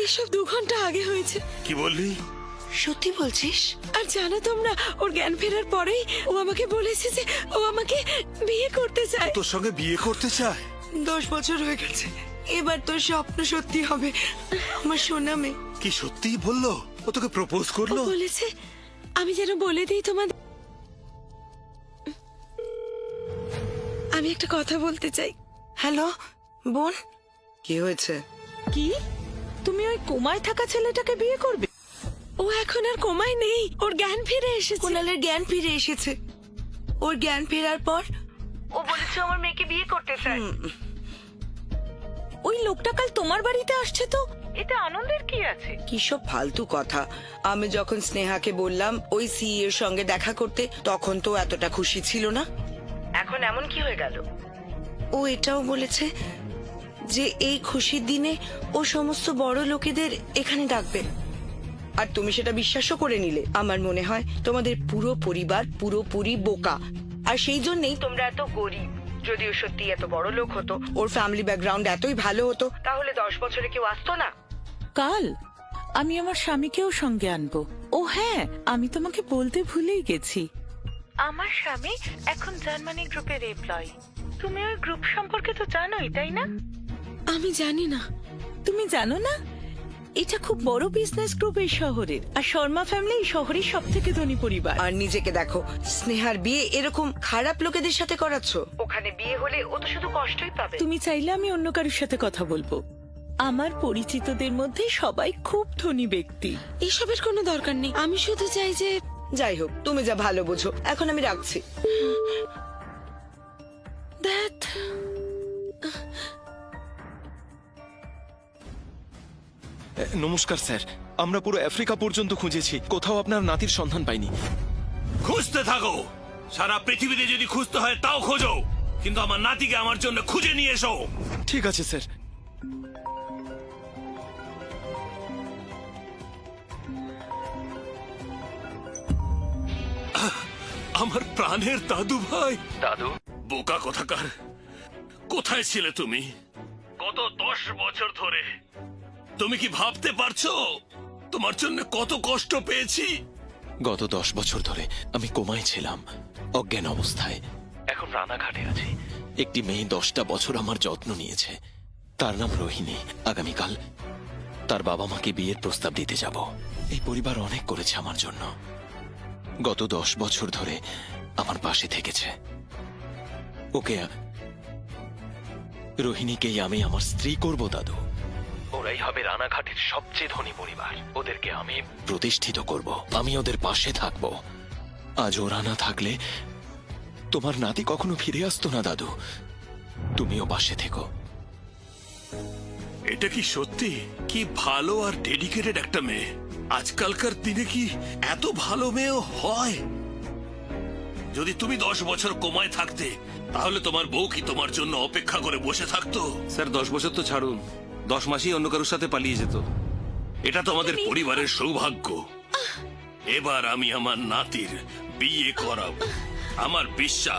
এইসব দু ঘণ্টা আগে হয়েছে। কি বললি? সত্যি বলছিস? আর জানো তোমরা ওর জ্ঞান ফেরার পরেই ও আমাকে বলেছে যে ও আমাকে বিয়ে করতে চায়। তোর সঙ্গে বিয়ে করতে চায়? দশ বছর হয়ে গেছে। এবার তোর স্বপ্ন সত্যি হবে। আমার সোনা মেয়ে। কি সত্যিই বলল? ও তোকে প্রপোজ ও করল? বলেছে আমি যেন বলে দিই তোমাদের আমি একটা কথা বলতে চাই। হ্যালো বোন? কি হয়েছে? কি? তুমি ওই কোমায় থাকা ছেলেটাকে বিয়ে করবে? ও এখন আর কোমায় নেই। ওর জ্ঞান ফিরে এসেছে। কুণালের জ্ঞান ফিরে এসেছে। ওর জ্ঞান ফেরার পর ও বলেছে আমার মেয়েকে বিয়ে করতে চায়। ওই লোকটা কাল তোমার বাড়িতে আসছে তো? এতে আনন্দের কি আছে? কি সব ফালতু কথা। আমি যখন স্নেহাকে বললাম ওই সি এর সঙ্গে দেখা করতে তখন তো এতটা খুশি ছিল না। এখন এমন কি হয়ে গেল? ও এটাও বলেছে যে এই খুশির দিনে ও সমস্ত বড় লোকেদের এখানে ডাকবে। আর তুমি সেটা বিশ্বাসও করে নিলে। আমার মনে হয় তোমাদের পুরো পরিবার পুরোপুরি বোকা। আর সেই জন্যই তোমরা এত গরিব। যদিও সত্যি এত বড় লোক হতো ওর ফ্যামিলি ব্যাকগ্রাউন্ড এতই ভালো হতো তাহলে দশ বছরে কেউ আসতো না? কাল আমি আমার স্বামীকেও সঙ্গে আনব। ও হ্যাঁ আমি তোমাকে বলতে ভুলেই গেছি। আমার স্বামী এখন জার্মানি গ্রুপের এমপ্লয়ি তুমি ওই গ্রুপ সম্পর্কে তো জানোই তাই না? আমি জানি না। তুমি জানো না? এটা খুব বড় বিজনেস গ্রুপ এই শহরের। আর শর্মা ফ্যামিলি এই শহরের সব থেকে ধনী পরিবার। আর নিজেকে দেখো স্নেহার বিয়ে এরকম খারাপ লোকেদের সাথে করাচ্ছ। ওখানে বিয়ে হলে ও তো শুধু কষ্টই পাবে। তুমি চাইলে আমি অন্য কারোর সাথে কথা বলব। আমার পরিচিতদের মধ্যে সবাই খুব ধনী ব্যক্তি। এসবের কোনো দরকার নেই। আমি শুধু চাই যে যাই হোক তুমি যা ভালো বোঝো এখন আমি রাখছি। দ্যাট নমস্কার স্যার। আমরা পুরো আফ্রিকা পর্যন্ত খুঁজেছি। কোথাও আপনার নাতির সন্ধান পাইনি। খুঁজতে থাকো। সারা পৃথিবীতে যদি খুঁজতে হয় তাও খোঁজো। কিন্তু আমার নাতিকে আমার জন্য খুঁজে নিয়ে এসো। ঠিক আছে স্যার। আমার প্রাণের দাদু ভাই। দাদু? বোকা কোথাকার। কোথায় ছিলে তুমি? কত দশ বছর ধরে। তুমি কি ভাবতে পারছ? তোমার জন্য কত কষ্ট পেয়েছি? গত দশ বছর ধরে আমি কোমায় ছিলাম অজ্ঞান অবস্থায়। এখন রানাঘাটে আছি। একটি মেয়ে দশটা বছর আমার যত্ন নিয়েছে। তার নাম রোহিণী। আগামীকাল তার বাবা মাকে বিয়ের প্রস্তাব দিতে যাব। এই পরিবার অনেক করেছে আমার জন্য। গত দশ বছর ধরে আমার পাশে থেকেছে। ওকে রোহিণীকেই আমি আমার স্ত্রী করব দাদু। ওরাই হবে রানাঘাটের সবচেয়ে ধনী পরিবার। ওদেরকে আমি প্রতিষ্ঠিত করব। আমি ওদের পাশে থাকব। আজ ওরা না থাকলে তোমার নাতি কখনো ফিরে আসতো না দাদু। তুমিও পাশে থেকো। এটা কি সত্যি? কি ভালো আর ডেডিকেটেড একটা মেয়ে। আজকালকার দিনে কি এত ভালো মেয়েও হয়? যদি তুমি দশ বছর কোমায় থাকতে তাহলে তোমার বউ কি তোমার জন্য অপেক্ষা করে বসে থাকতো? স্যার দশ বছর তো ছাড়ুন। দশ মাসেই অন্য কারোর সাথে পালিয়ে যেত। এটা তো আমাদের পরিবারের সৌভাগ্য। এবার আমি আমার নাতির বিয়ে করাবো। আমার বিশ্বাস